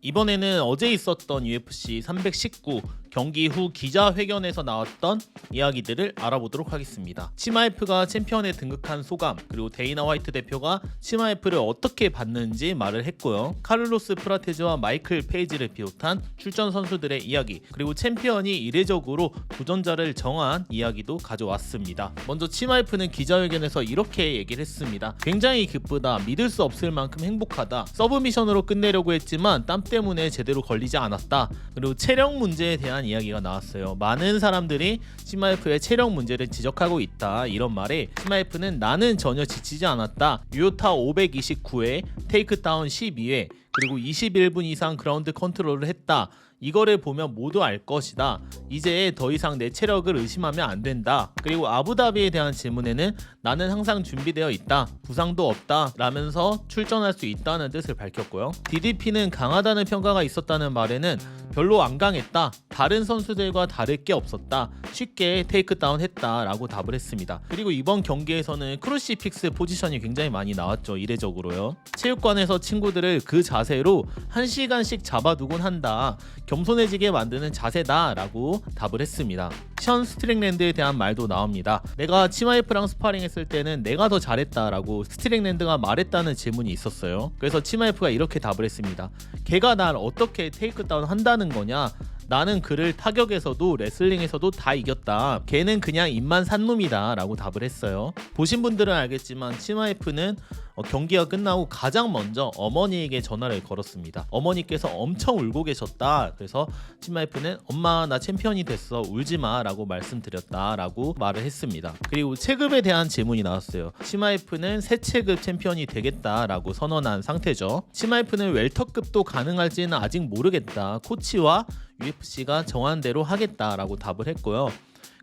이번에는 어제 있었던 UFC 319 경기 후 기자회견에서 나왔던 이야기들을 알아보도록 하겠습니다. 치마이프가 챔피언에 등극한 소감, 그리고 데이나 화이트 대표가 치마이프를 어떻게 봤는지 말을 했고요. 카를로스 프라테즈와 마이클 페이지를 비롯한 출전 선수들의 이야기, 그리고 챔피언이 이례적으로 도전자를 정한 이야기도 가져왔습니다. 먼저 치마이프는 기자회견에서 이렇게 얘기를 했습니다. 굉장히 기쁘다, 믿을 수 없을 만큼 행복하다. 서브미션으로 끝내려고 했지만 땀 때문에 제대로 걸리지 않았다. 그리고 체력 문제에 대한 이야기가 나왔어요. 많은 사람들이 치마이프의 체력 문제를 지적하고 있다. 이런 말에 치마이프는 나는 전혀 지치지 않았다. 유효타 529회, 테이크다운 12회, 그리고 21분 이상 그라운드 컨트롤을 했다. 이거를 보면 모두 알 것이다. 이제 더 이상 내 체력을 의심하면 안 된다. 그리고 아부다비에 대한 질문에는 나는 항상 준비되어 있다. 부상도 없다. 라면서 출전할 수 있다는 뜻을 밝혔고요. DDP는 강하다는 평가가 있었다는 말에는 별로 안 강했다. 다른 선수들과 다를 게 없었다. 쉽게 테이크다운 했다. 라고 답을 했습니다. 그리고 이번 경기에서는 크루시픽스 포지션이 굉장히 많이 나왔죠. 이례적으로요. 체육관에서 친구들을 그 자세로 한 시간씩 잡아두곤 한다. 겸손해지게 만드는 자세다. 라고 답을 했습니다. 션 스트링랜드에 대한 말도 나옵니다. 내가 치마이프랑 스파링했을 때는 내가 더 잘했다라고 스트링랜드가 말했다는 질문이 있었어요. 그래서 치마이프가 이렇게 답을 했습니다. 걔가 날 어떻게 테이크다운 한다는 거냐? 나는 그를 타격에서도 레슬링에서도 다 이겼다. 걔는 그냥 입만 산 놈이다. 라고 답을 했어요. 보신 분들은 알겠지만 치마이프는 어, 경기가 끝나고 가장 먼저 어머니에게 전화를 걸었습니다. 어머니께서 엄청 울고 계셨다. 그래서 치마이프는 엄마 나 챔피언이 됐어 울지 마라고 말씀드렸다라고 말을 했습니다. 그리고 체급에 대한 질문이 나왔어요. 치마이프는 새 체급 챔피언이 되겠다라고 선언한 상태죠. 치마이프는 웰터급도 가능할지는 아직 모르겠다. 코치와 UFC가 정한 대로 하겠다라고 답을 했고요.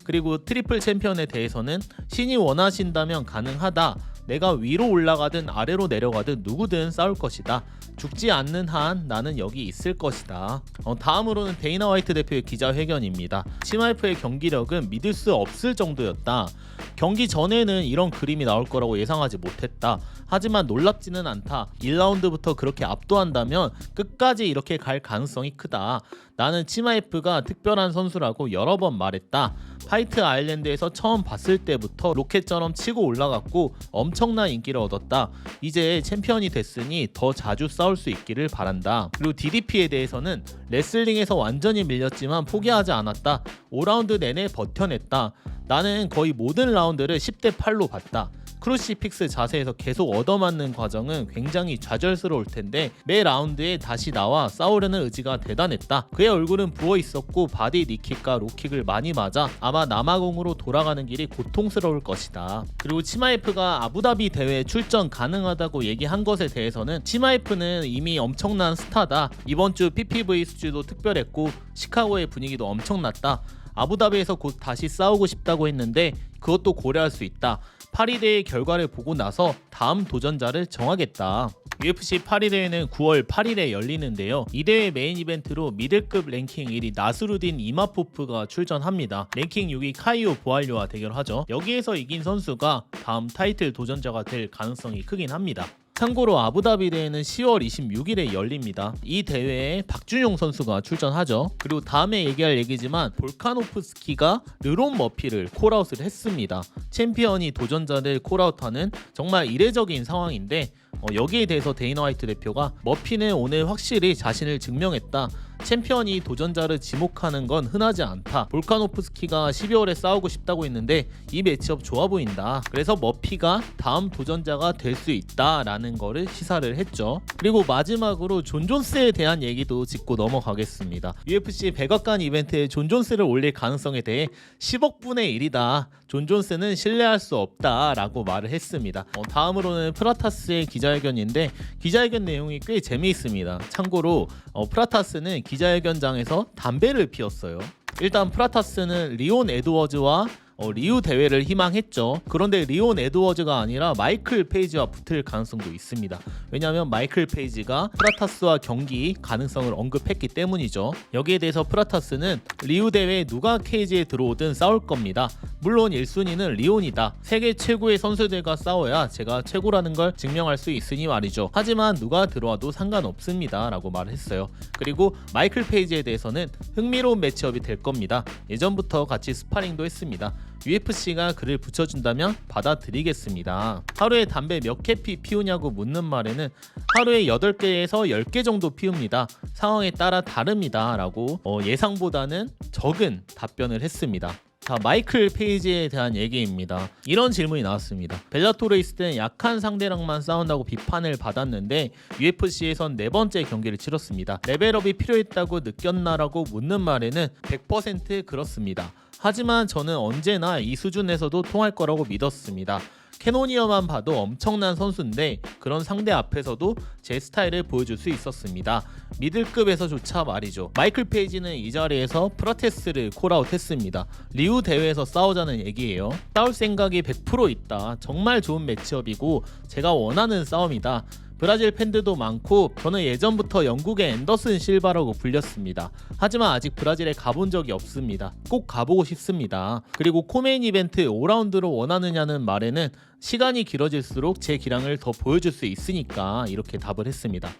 그리고 트리플 챔피언에 대해서는 신이 원하신다면 가능하다. 내가 위로 올라가든 아래로 내려가든 누구든 싸울 것이다. 죽지 않는 한 나는 여기 있을 것이다. 어, 다음으로는 데이나 화이트 대표의 기자회견입니다. 치마이프의 경기력은 믿을 수 없을 정도였다. 경기 전에는 이런 그림이 나올 거라고 예상하지 못했다. 하지만 놀랍지는 않다. 1라운드부터 그렇게 압도한다면 끝까지 이렇게 갈 가능성이 크다. 나는 치마이프가 특별한 선수라고 여러 번 말했다. 파이트 아일랜드에서 처음 봤을 때부터 로켓처럼 치고 올라갔고 엄청난 인기를 얻었다. 이제 챔피언이 됐으니 더 자주 싸울 수 있기를 바란다. 그리고 DDP에 대해서는 레슬링에서 완전히 밀렸지만 포기하지 않았다. 5라운드 내내 버텨냈다. 나는 거의 모든 라운드를 10대 8로 봤다. 크루시픽스 자세에서 계속 얻어맞는 과정은 굉장히 좌절스러울 텐데 매 라운드에 다시 나와 싸우려는 의지가 대단했다. 그의 얼굴은 부어 있었고 바디 니킥과 로킥을 많이 맞아 아마 남아공으로 돌아가는 길이 고통스러울 것이다. 그리고 치마이프가 아부다비 대회에 출전 가능하다고 얘기한 것에 대해서는 치마이프는 이미 엄청난 스타다. 이번 주 PPV 수주도 특별했고 시카고의 분위기도 엄청났다. 아부다비에서 곧 다시 싸우고 싶다고 했는데 그것도 고려할 수 있다. 파리 대회 결과를 보고 나서 다음 도전자를 정하겠다. UFC 파리 대회는 9월 8일에 열리는데요. 이 대회 메인 이벤트로 미들급 랭킹 1위 나스루딘 이마포프가 출전합니다. 랭킹 6위 카이오 보알료와 대결하죠. 여기에서 이긴 선수가 다음 타이틀 도전자가 될 가능성이 크긴 합니다. 참고로 아부다비 대회는 10월 26일에 열립니다. 이 대회에 박준용 선수가 출전하죠. 그리고 다음에 얘기할 얘기지만 볼카노프스키가 르론 머피를 콜아웃을 했습니다. 챔피언이 도전자를 콜아웃하는 정말 이례적인 상황인데 어, 여기에 대해서 데이너 화이트 대표가 머피는 오늘 확실히 자신을 증명했다. 챔피언이 도전자를 지목하는 건 흔하지 않다. 볼카노프스키가 12월에 싸우고 싶다고 했는데 이 매치업 좋아 보인다. 그래서 머피가 다음 도전자가 될 수 있다라는 거를 시사를 했죠. 그리고 마지막으로 존 존스에 대한 얘기도 짚고 넘어가겠습니다. UFC 백악관 이벤트에 존 존스를 올릴 가능성에 대해 10억 분의 1이다. 존 존스는 신뢰할 수 없다라고 말을 했습니다. 어, 다음으로는 프라타스의 기자 회견인데 기자회견 내용이 꽤 재미있습니다. 참고로 어, 프라타스는 기자회견장에서 담배를 피웠어요. 일단 프라타스는 리온 에드워즈와 어, 리우 대회를 희망했죠. 그런데 리온 에드워즈가 아니라 마이클 페이지와 붙을 가능성도 있습니다. 왜냐하면 마이클 페이지가 프라타스와 경기 가능성을 언급했기 때문이죠. 여기에 대해서 프라타스는 리우 대회에 누가 케이지에 들어오든 싸울 겁니다. 물론 1순위는 리온이다. 세계 최고의 선수들과 싸워야 제가 최고라는 걸 증명할 수 있으니 말이죠. 하지만 누가 들어와도 상관없습니다. 라고 말을 했어요. 그리고 마이클 페이지에 대해서는 흥미로운 매치업이 될 겁니다. 예전부터 같이 스파링도 했습니다. UFC가 그를 붙여준다면 받아들이겠습니다. 하루에 담배 몇 개피 피우냐고 묻는 말에는 하루에 8개에서 10개 정도 피웁니다. 상황에 따라 다릅니다. 라고 어, 예상보다는 적은 답변을 했습니다. 자 마이클 페이지에 대한 얘기입니다. 이런 질문이 나왔습니다. 벨라토르에 있을 때는 약한 상대랑만 싸운다고 비판을 받았는데 UFC에선 네 번째 경기를 치렀습니다. 레벨업이 필요했다고 느꼈나라고 묻는 말에는 100% 그렇습니다. 하지만 저는 언제나 이 수준에서도 통할 거라고 믿었습니다. 캐노니어만 봐도 엄청난 선수인데 그런 상대 앞에서도 제 스타일을 보여줄 수 있었습니다. 미들급에서조차 말이죠. 마이클 페이지는 이 자리에서 프라테스를 콜아웃 했습니다. 리우 대회에서 싸우자는 얘기예요. 싸울 생각이 100% 있다. 정말 좋은 매치업이고 제가 원하는 싸움이다. 브라질 팬들도 많고 저는 예전부터 영국의 앤더슨 실바라고 불렸습니다. 하지만 아직 브라질에 가본 적이 없습니다. 꼭 가보고 싶습니다. 그리고 코메인 이벤트 5라운드로 원하느냐는 말에는 시간이 길어질수록 제 기량을 더 보여줄 수 있으니까 이렇게 답을 했습니다.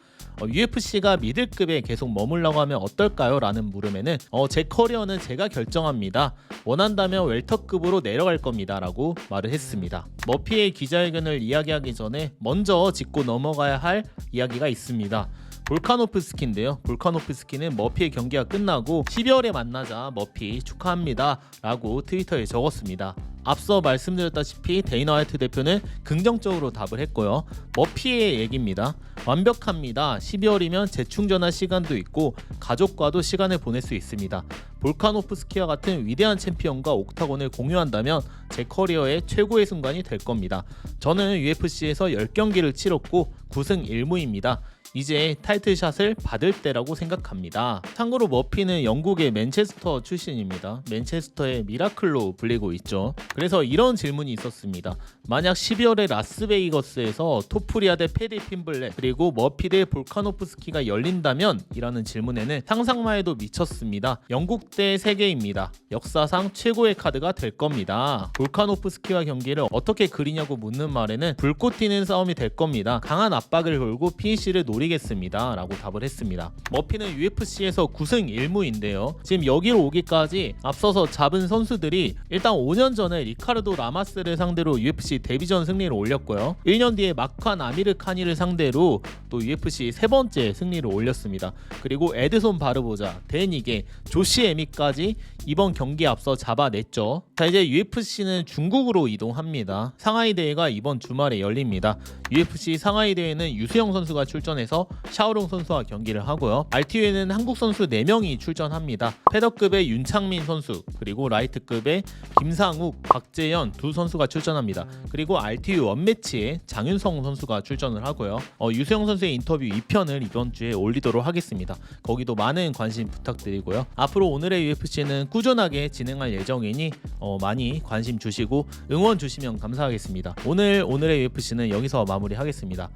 어, UFC가 미들급에 계속 머물라고 하면 어떨까요? 라는 물음에는 어, 제 커리어는 제가 결정합니다. 원한다면 웰터급으로 내려갈 겁니다. 라고 말을 했습니다. 머피의 기자회견을 이야기하기 전에 먼저 짚고 넘어가야 할 이야기가 있습니다. 볼카노프스키인데요. 볼카노프스키는 머피의 경기가 끝나고 12월에 만나자 머피 축하합니다. 라고 트위터에 적었습니다. 앞서 말씀드렸다시피 데이너 화이트 대표는 긍정적으로 답을 했고요. 머피의 얘기입니다. 완벽합니다. 12월이면 재충전할 시간도 있고 가족과도 시간을 보낼 수 있습니다. 볼카노프스키와 같은 위대한 챔피언과 옥타곤을 공유한다면 제 커리어의 최고의 순간이 될 겁니다. 저는 UFC에서 10경기를 치렀고 9승 1무입니다. 이제 타이틀샷을 받을 때라고 생각합니다. 참고로 머피는 영국의 맨체스터 출신입니다. 맨체스터의 미라클로 불리고 있죠. 그래서 이런 질문이 있었습니다. 만약 12월에 라스베이거스에서 토프리아 대 페디 핀블렛 그리고 머피 대 볼카노프스키가 열린다면? 이라는 질문에는 상상만 해도 미쳤습니다. 영국 대 세계입니다. 역사상 최고의 카드가 될 겁니다. 볼카노프스키와 경기를 어떻게 그리냐고 묻는 말에는 불꽃 튀는 싸움이 될 겁니다. 강한 압박을 걸고 피니시를 노리 겠습니다. 라고 답을 했습니다. 머피는 UFC에서 9승 1무인데요. 지금 여기로 오기까지 앞서서 잡은 선수들이 일단 5년 전에 리카르도 라마스를 상대로 UFC 데뷔전 승리를 올렸고요. 1년 뒤에 마칸 아미르 카니를 상대로 또 UFC 세 번째 승리를 올렸습니다. 그리고 에드손 바르보자, 데니게, 조시 에미까지 이번 경기에 앞서 잡아냈죠. 자 이제 UFC는 중국으로 이동합니다. 상하이 대회가 이번 주말에 열립니다. UFC 상하이 대회는 유수영 선수가 출전해 서 샤오롱 선수와 경기를 하고요. RTU에는 한국 선수 4명이 출전합니다. 패더급의 윤창민 선수 그리고 라이트급의 김상욱, 박재현 두 선수가 출전합니다. 그리고 RTU 원매치에 장윤성 선수가 출전을 하고요. 어, 유수영 선수의 인터뷰 2편을 이번 주에 올리도록 하겠습니다. 거기도 많은 관심 부탁드리고요. 앞으로 오늘의 UFC는 꾸준하게 진행할 예정이니 어, 많이 관심 주시고 응원 주시면 감사하겠습니다. 오늘 오늘의 UFC는 여기서 마무리하겠습니다.